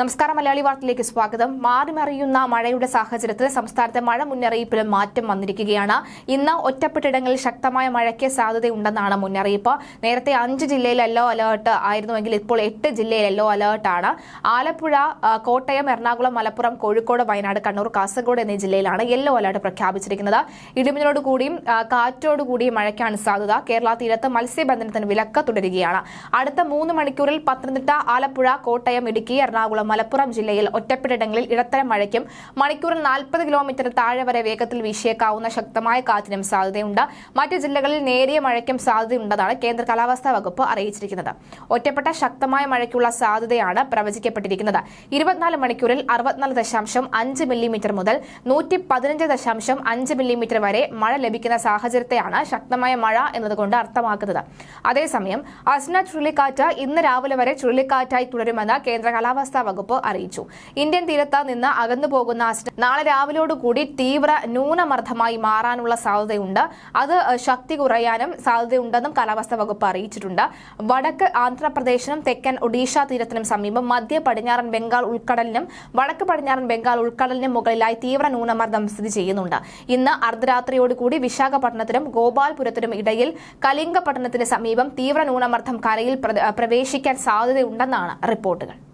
നമസ്കാരം മലയാളി വാർത്തയിലേക്ക് സ്വാഗതം. മാറിമറിയുന്ന മഴയുടെ സാഹചര്യത്തിൽ സംസ്ഥാനത്തെ മഴ മുന്നറിയിപ്പിലും മാറ്റം വന്നിരിക്കുകയാണ്. ഇന്ന് ഒറ്റപ്പെട്ടിടങ്ങളിൽ ശക്തമായ മഴയ്ക്ക് സാധ്യതയുണ്ടെന്നാണ് മുന്നറിയിപ്പ്. നേരത്തെ അഞ്ച് ജില്ലയിൽ യെല്ലോ അലേർട്ട് ആയിരുന്നുവെങ്കിൽ ഇപ്പോൾ എട്ട് ജില്ലയിൽ യെല്ലോ അലേർട്ടാണ് ആലപ്പുഴ കോട്ടയം എറണാകുളം മലപ്പുറം കോഴിക്കോട് വയനാട് കണ്ണൂർ കാസർഗോഡ് എന്നീ ജില്ലയിലാണ് യെല്ലോ അലേർട്ട് പ്രഖ്യാപിച്ചിരിക്കുന്നത്. ഇടിമിന്നലോടുകൂടിയും ആ, കാറ്റോടുകൂടിയും മഴയ്ക്കാണ് സാധ്യത. കേരള തീരത്ത് മത്സ്യബന്ധനത്തിന് വിലക്ക് തുടരുകയാണ്. അടുത്ത മൂന്ന് മണിക്കൂറിൽ പത്തനംതിട്ട ആലപ്പുഴ കോട്ടയം ഇടുക്കി എറണാകുളം മലപ്പുറം ജില്ലയിൽ ഒറ്റപ്പെട്ടിടങ്ങളിൽ ഇടത്തരം മഴയ്ക്കും മണിക്കൂറിൽ നാൽപ്പത് കിലോമീറ്റർ താഴെ വരെ വേഗത്തിൽ വീശിയേക്കാവുന്ന ശക്തമായ കാറ്റിനും സാധ്യതയുണ്ട്. മറ്റ് ജില്ലകളിൽ നേരിയ മഴയ്ക്കും സാധ്യതയുണ്ടെന്നാണ് കേന്ദ്ര കാലാവസ്ഥാ വകുപ്പ് അറിയിച്ചിരിക്കുന്നത്. ഒറ്റപ്പെട്ട ശക്തമായ മഴയ്ക്കുള്ള സാധ്യതയാണ് പ്രവചിക്കപ്പെട്ടിരിക്കുന്നത്. ഇരുപത്തിനാല് മണിക്കൂറിൽ അറുപത്തിനാല് ദശാംശം അഞ്ച് മില്ലിമീറ്റർ മുതൽ നൂറ്റി പതിനഞ്ച് ദശാംശം അഞ്ച് മില്ലിമീറ്റർ വരെ മഴ ലഭിക്കുന്ന സാഹചര്യത്തെയാണ് ശക്തമായ മഴ എന്നതുകൊണ്ട് അർത്ഥമാക്കുന്നത്. അതേസമയം അസ്ന ചുഴലിക്കാറ്റ് ഇന്ന് രാവിലെ വരെ ചുഴലിക്കാറ്റായി തുടരുമെന്ന് കേന്ദ്ര കാലാവസ്ഥാ വകുപ്പ് അറിയിച്ചു. ഇന്ത്യൻ തീരത്ത് നിന്ന് അകന്നു പോകുന്ന നാളെ രാവിലോടുകൂടി തീവ്ര ന്യൂനമർദ്ദമായി മാറാനുള്ള സാധ്യതയുണ്ട്. അത് ശക്തി കുറയാനും സാധ്യതയുണ്ടെന്നും കാലാവസ്ഥാ വകുപ്പ് അറിയിച്ചിട്ടുണ്ട്. വടക്ക് ആന്ധ്രാപ്രദേശിനും തെക്കൻ ഒഡീഷ തീരത്തിനും സമീപം മധ്യ പടിഞ്ഞാറൻ ബംഗാൾ ഉൾക്കടലിനും വടക്ക് പടിഞ്ഞാറൻ ബംഗാൾ ഉൾക്കടലിനും മുകളിലായി തീവ്ര ന്യൂനമർദ്ദം സ്ഥിതി ചെയ്യുന്നുണ്ട്. ഇന്ന് അർദ്ധരാത്രിയോടുകൂടി വിശാഖപട്ടണത്തിനും ഗോപാൽപുരത്തിനും ഇടയിൽ കലിംഗപട്ടണത്തിന് സമീപം തീവ്ര ന്യൂനമർദ്ദം കരയിൽ പ്ര- പ്രവേശിക്കാൻ സാധ്യതയുണ്ടെന്നാണ് റിപ്പോർട്ടുകൾ.